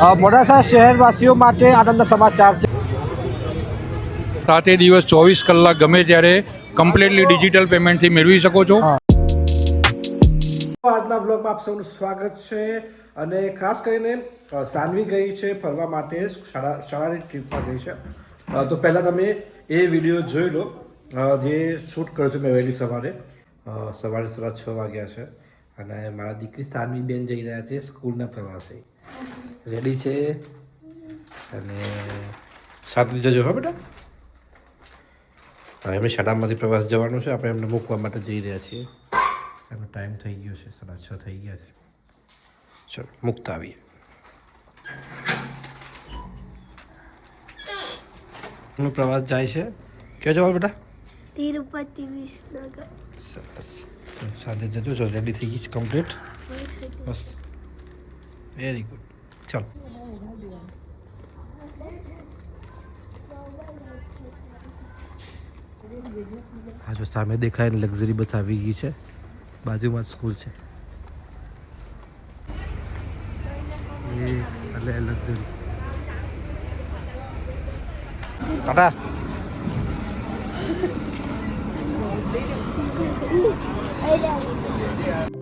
અ, મોડાસા શહેરવાસીઓ માટે આનંદના સમાચાર છે. સાતે દિવસ ચોવીસ કલાક ગમે ત્યારે કમ્પ્લીટલી ડિજિટલ પેમેન્ટથી મેળવી શકો છો. આજના બ્લોગમાં આપ સૌનું સ્વાગત છે અને ખાસ કરીને સાનવી ગઈ છે ફરવા માટે શાળા શાળાની ટ્રીપમાં ગઈ છે. તો પહેલાં તમે એ વીડિયો જોઈ લો જે શૂટ કર્યો છે મેં વહેલી સવારે. સવારે સાડા છ વાગ્યા છે. અને મારા દીકરી સાનવી બેન જઈ રહ્યા છે સ્કૂલના પ્રવાસે. રેડી છે. અને સાથે જજો હા બેટા? હા એમને શાળામાંથી પ્રવાસ જવાનું છે. આપણે એમને મૂકવા માટે જઈ રહ્યા છીએ. એનો ટાઈમ થઈ ગયો છે સાડા છ થઈ ગયા છે. ચલો મૂકતા આવીએ. નો પ્રવાસ જાય છે. ક્યાં જવા બેટા? તિરુપતિ વિસનગર. સરસ. સાથે જજો છો રેડી થઈ ગઈ છે કમ્પ્લીટ બસ. વેરી ગુડ ચાલો હા જો સામે દેખાય ને લક્ઝરી બસ આવી ગઈ છે. બાજુમાં સ્કૂલ છે. એ એટલે લક્ઝરી ટાટા બસ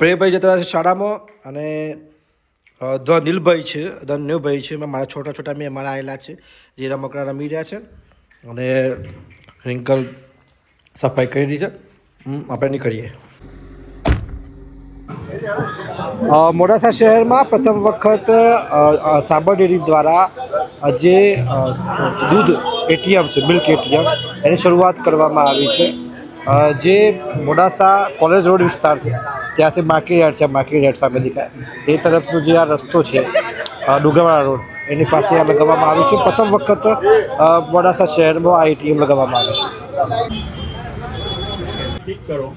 પ્રેમભાઈ જતા છે શાળામાં અને અ, ધ નીલભાઈ છે ધ નીલભાઈ છે મારા છોટા છોટા મેં આવેલા છે જે રમકડા રમી રહ્યા છે. અને રિંકલ સફાઈ કરી રહી છે. આપણે નીકળીએ. મોડાસા શહેરમાં પ્રથમ વખત સાબર ડેરી દ્વારા જે દૂધ એટીએમ છે મિલ્ક એટીએમ એની શરૂઆત કરવામાં આવી છે. જે મોડાસા કોલેજ રોડ વિસ્તાર છે. ત્યાંથી માકીયાર્ડ છે માકીયાર્ડ યાર્ડ સામે દેખાય. એ તરફનો જે આ રસ્તો છે ડુગાવાળા રોડ એની પાસે આ લગાવવામાં આવ્યું છે. પ્રથમ વખત મોડાસા શહેરમાં આ એટીએમ લગાવવામાં આવ્યું છે. ઠીક કરો.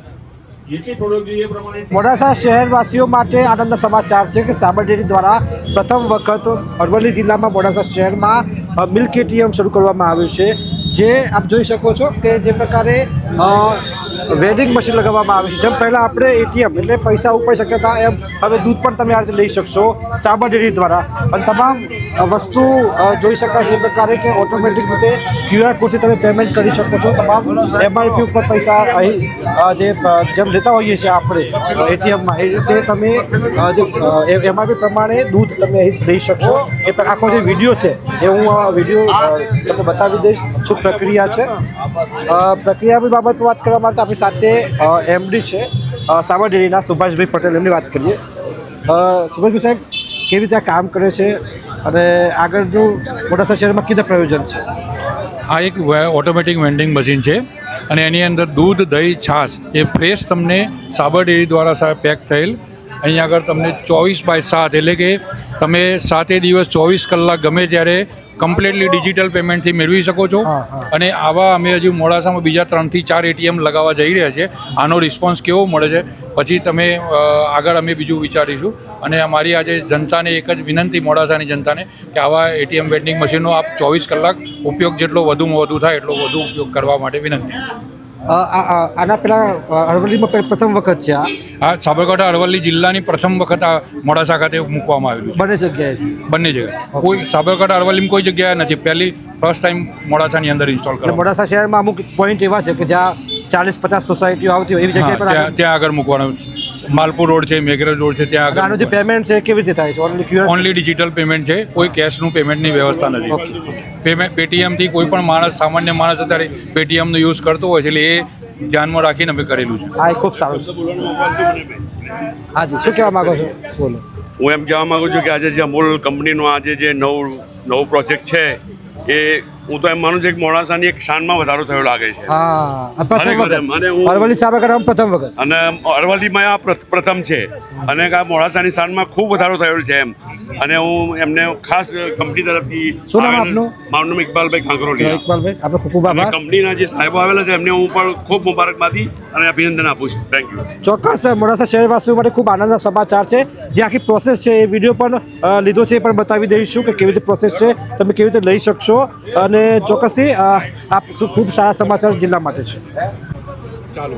મોડાસા શહેરવાસીઓ માટે આનંદના સમાચાર છે કે સાબર ડેરી દ્વારા પ્રથમ વખત અરવલ્લી જિલ્લામાં મોડાસા શહેરમાં મિલ્ક એટીએમ શરૂ કરવામાં આવ્યું છે. જે આપ જોઈ શકો છો કે જે પ્રકારે વેડિંગ મશીન લગાવવામાં આવે છે. જેમ પહેલાં આપણે એટીએમ એટલે પૈસા ઉપાડી શકતા હતા, એમ હવે દૂધ પણ તમે આ રીતે લઈ શકશો ડેરી દ્વારા. અને તમામ વસ્તુ જોઈ શકાય છે એ પ્રકારે કે ઓટોમેટિક રીતે ક્યુઆર કોડથી તમે પેમેન્ટ કરી શકો છો. તમામ એમઆરપી ઉપર પૈસા અહીં જે જેમ લેતા હોઈએ છીએ આપણે એટીએમમાં એ રીતે તમે જે એમઆરપી પ્રમાણે દૂધ તમે અહીં લઈ શકશો એ આખો જે વીડિયો છે, એ હું આ વીડિયો તમને બતાવી દઈશ શું પ્રક્રિયા છે. પ્રક્રિયાની બાબત વાત કરવા માટે આપણી સાથે એમડી છે સાબર ડેરીના સુભાષભાઈ પટેલ, એમની વાત કરીએ. સુભાષભાઈ સાહેબ, કેવી રીતે કામ કરે છે? અને આગળનું મોડાસા શહેરમાં કીધા પ્રયોજન છે? આ એક ઓટોમેટિક વેન્ડિંગ મશીન છે અને એની અંદર દૂધ દહીં છાશ એ ફ્રેશ તમને સાબર ડેરી દ્વારા સાહેબ પેક થયેલ. અહીં આગળ તમને ચોવીસ બાય સાત એટલે કે તમે સાતે દિવસ ચોવીસ કલાક ગમે ત્યારે કમ્પ્લીટલી ડિજિટલ પેમેન્ટથી મેળવી શકો છો. અને આવા અમે હજુ મોડાસામાં બીજા ત્રણથી ચાર એટીએમ લગાવવા જઈ રહ્યા છે. આનો રિસ્પોન્સ કેવો મળે છે? પછી તમે આગળ અમે બીજું વિચારીશું. અને અમારી આજે જનતાને એક જ વિનંતી મોડાસાની જનતાને કે આવા એટીએમ વેન્ડિંગ મશીનનો આપ ચોવીસ કલાક ઉપયોગ જેટલો વધુમાં વધુ થાય એટલો વધુ ઉપયોગ કરવા માટે વિનંતી. આના પેલા અરવલ્લીમાં પ્રથમ વખત છે આ? સાબરકાંઠા અરવલ્લી જિલ્લાની પ્રથમ વખત આ મોડાસા ખાતે મૂકવામાં આવેલું બંને જગ્યાએ? બંને જગ્યાએ. કોઈ સાબરકાંઠા અરવલ્લીમાં કોઈ જગ્યાએ નથી. પહેલી ફર્સ્ટ ટાઈમ મોડાસાની અંદર ઇન્સ્ટોલ કરે કરવા મોડાસા શહેરમાં અમુક પોઈન્ટ એવા છે કે જ્યાં ચાલીસ પચાસ સોસાયટીઓ આવતી હોય એવી જગ્યાએ ત્યાં આગળ મૂકવાનું માલપુર રોડ છે મેઘરજ રોડ છે ત્યાં આગળ આનું જે પેમેન્ટ છે કેવી રીતે થાય છે? Only QR only digital payment છે કોઈ કેશનું પેમેન્ટની વ્યવસ્થા નથી. પેમેન્ટ પેટીએમથી કોઈ પણ માણસ સામાન્ય માણસ અત્યારે પેટીએમનો યુઝ કરતો હોય છે એટલે એ ધ્યાનમાં રાખીને અમે કરેલું છે. હા એ ખૂબ સારું હાજી શું કહેવા માંગો છો? બોલો. હું એમ કહેવા માગું છું કે આજે જે અમૂલ કંપનીનો આજે જે નવું નવું પ્રોજેક્ટ છે એ હું તો એમ માનું છું કે મોડાસાની એક શાનમાં વધારો થયો લાગે છે. હા પ્રથમ અને હું- વખત અરવલ્લી સાબરકાંઠામાં પ્રથમ વખત. અને અરવલ્લીમાં આ પ્ર- પ્રથમ છે. અને આ મોડાસાની શાનમાં ખૂબ વધારો થયો છે એમ. અને હું એમને ખાસ કંપની તરફથી શું નામ આપનું? મારું નામ ઇકબાલભાઈ કાંકરોલિયા ઇકબાલભાઈ આપણે ખૂબ ખૂબ આભાર. કંપનીના જે સાહેબો આવેલા છે એમને હું પણ ખૂબ મુબારકબાદી અને અભિનંદન આપું છું. થેન્ક યુ ચોક્કસ મોડાસા શહેરવાસીઓ માટે ખૂબ આનંદના સમાચાર છે. જે આખી પ્રોસેસ છે એ વીડિયો પણ લીધો છે એ પણ બતાવી દઈશું કે કેવી રીતે પ્રોસેસ છે તમે કેવી રીતે લઈ શકશો. અને ચોક્કસથી આ ખૂબ સારા સમાચાર જિલ્લા માટે છે. ચાલો.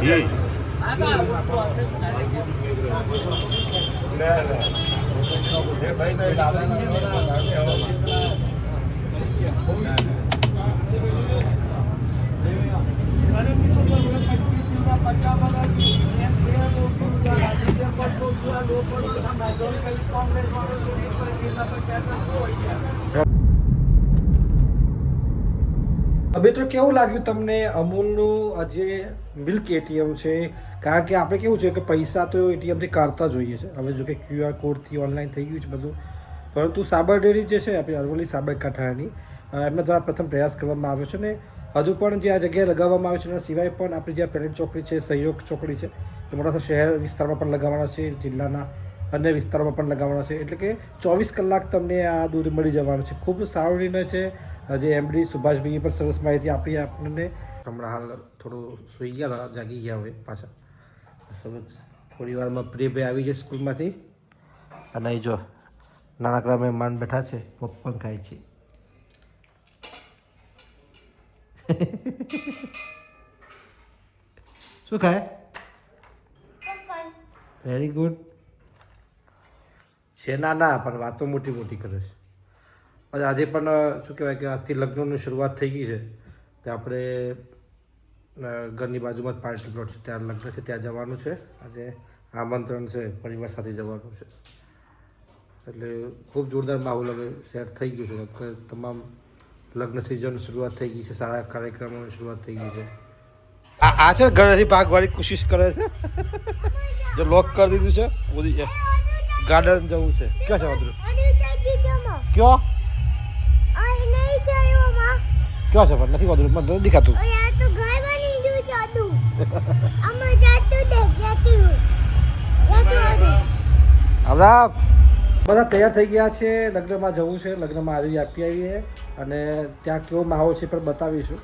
હવે તો કેવું લાગ્યું તમને અમૂલનું જે મિલ્ક એટીએમ છે? કારણ કે આપણે કેવું છે કે પૈસા તો એટીએમથી કાઢતા જોઈએ છે. હવે જો કે ક્યુઆર કોડથી ઓનલાઈન થઈ ગયું છે બધું. પરંતુ સાબર ડેરી જે છે, આપણી અરવલ્લી સાબરકાંઠાની એમના દ્વારા પ્રથમ પ્રયાસ કરવામાં આવ્યો છે ને હજુ પણ જે આ જગ્યાએ લગાવવામાં આવ્યું છે એના સિવાય પણ આપણી જે પેરેન્ટ ચોકડી છે, સહયોગ ચોકડી છે, એ મોટા શહેર વિસ્તારમાં પણ લગાવવાના છે, જિલ્લાના અન્ય વિસ્તારોમાં પણ લગાવવાના છે. એટલે કે ચોવીસ કલાક તમને આ દૂધ મળી જવાનું છે. ખૂબ સારો નિર્ણય છે. જે એમડી સુભાષભાઈએ પણ સરસ માહિતી આપી આપણને. હમણાં હાલ થોડું સૂઈ ગયા હતા જાગી ગયા હોય પાછા. સરસ થોડી વારમાં પ્રિયભાઈ આવી જાય સ્કૂલમાંથી. અને અહીં જો નાનકડા મહેમાન બેઠા છે પપ્પન ખાય છે. શું ખાય? વેરી ગુડ છે ના ના પણ વાતો મોટી મોટી કરે છે. આજે પણ શું કહેવાય કે આજથી લગ્નની શરૂઆત થઈ ગઈ છે. તે આપણે ઘરની બાજુમાં જ પાર્ટી પ્લોટ છે. ત્યાં લગ્ન છે ત્યાં જવાનું છે. આજે આમંત્રણ છે પરિવાર સાથે જવાનું છે. એટલે ખૂબ જોરદાર માહોલ હવે સેટ થઈ ગયું છે. તમામ લગ્ન સિઝન શરૂઆત થઈ ગઈ છે સારા કાર્યક્રમોની શરૂઆત થઈ ગઈ છે. આ આ છે ઘરેથી ભાગવાની કોશિશ કરે છે? જે લોક કરી દીધું છે ગાર્ડન જવું છે. ક્યાં છે વાંદરું કયો? ક્યાં છે પણ? નથી વાંધો મને દેખાતું. હમણાં બધા. તૈયાર થઈ ગયા છે લગ્નમાં જવું છે લગ્નમાં હાજરી આપી આવીએ અને ત્યાં કેવો માહોલ છે પણ બતાવીશું.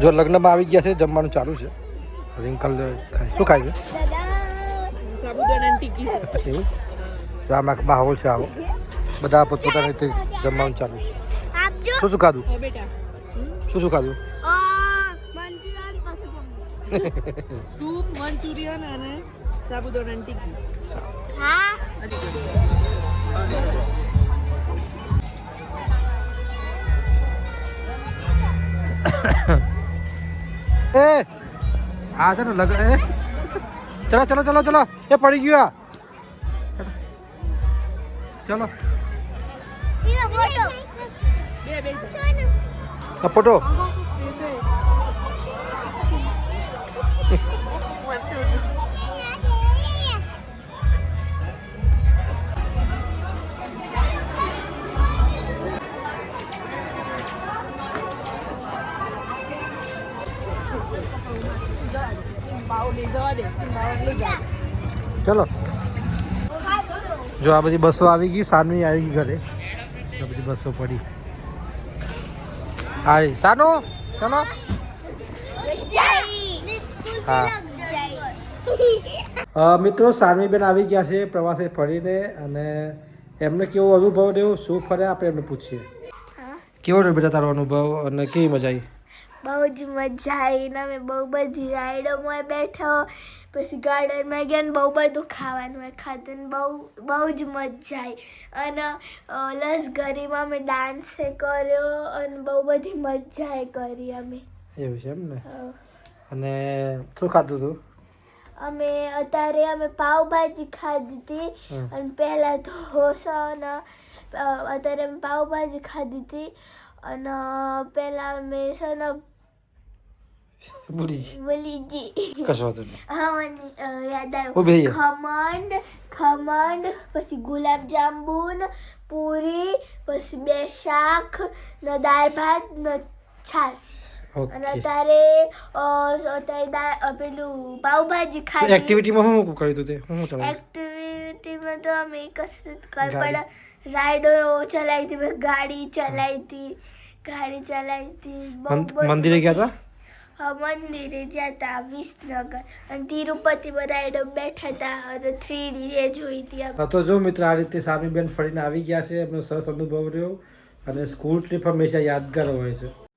જો લગ્નમાં આવી ગયા છે, જમવાનું ચાલુ છે. રિંકલ ખાય. શું ખાય છે? એવું? તો આમાં માહોલ છે આવો. બધા પોતપોતાની રીતે જમવાનું ચાલુ છે. શું શું ખાધું? શું શું ખાધું? સૂપ મંચુરિયન ટીકી એ. આ છે ને લગ્ન એ. ચલો ચલો ચલો ચલો. એ પડી ગયું આ. ચલો. ફોટો. ચલો. જો આ બધી બસો આવી ગઈ સાનવી આવી ગઈ ઘરે. આ બધી બસો પડી. હા સાનો ચલો. હા. મિત્રો સાનવીબેન આવી ગયા છે પ્રવાસે ફરીને અને એમને કેવો અનુભવ રહ્યો શું ફર્યા આપણે એમને પૂછીએ. કેવો રહ્યો બેટા તારો અનુભવ અને કેવી મજા આવી? બહુ જ મજા આવી ને અમે બહુ બધી રાઈડોમાં બેઠો પછી ગાર્ડનમાં ગયા ને બહુ બધું ખાવાનું હોય ખાધું ને બહુ બહુ જ મજા આવી. અને લસગરીમાં અમે ડાન્સ કર્યો અને બહુ બધી મજા કરી અમે. એવું છે એમ ને? અને શું ખાધું હતું અમે અત્યારે અમે પાવભાજી ખાધી હતી. અને પહેલાં ઢોસા અને અત્યારે અમે પાવભાજી ખાધી હતી અને પહેલાં અમે છે ને ભૂલી જી બોલી જી કશો વાંધો નહીં યાદ આવ્યું ખમણ ખમણ પછી ગુલાબ જાંબુન પૂરી પછી બે શાક ને દાળ ભાત ને છાશ અને અત્યારે અત્યારે પેલું પાઉભાજી ખાધી એક્ટિવિટીમાં શું કર્યું તું તે શું ચલાવ્યું એક્ટિવિટીમાં તો અમે કસરત કર. પણ રાઈડો ચલાવી હતી ગાડી ચલાવી હતી ગાડી ચલાવી હતી મંદિરે ગયા હતા મંદિરે જતા વિસનગર. અને તિરુપતિ રાઈડો બેઠા હતા અને થ્રી ડી એ જોઈ હતી તો જો મિત્ર, આ રીતે સામીબેન ફરીને આવી ગયા છે, એમનો સરસ અનુભવ રહ્યો. અને સ્કૂલ ટ્રીપ હંમેશા યાદગાર હોય છે.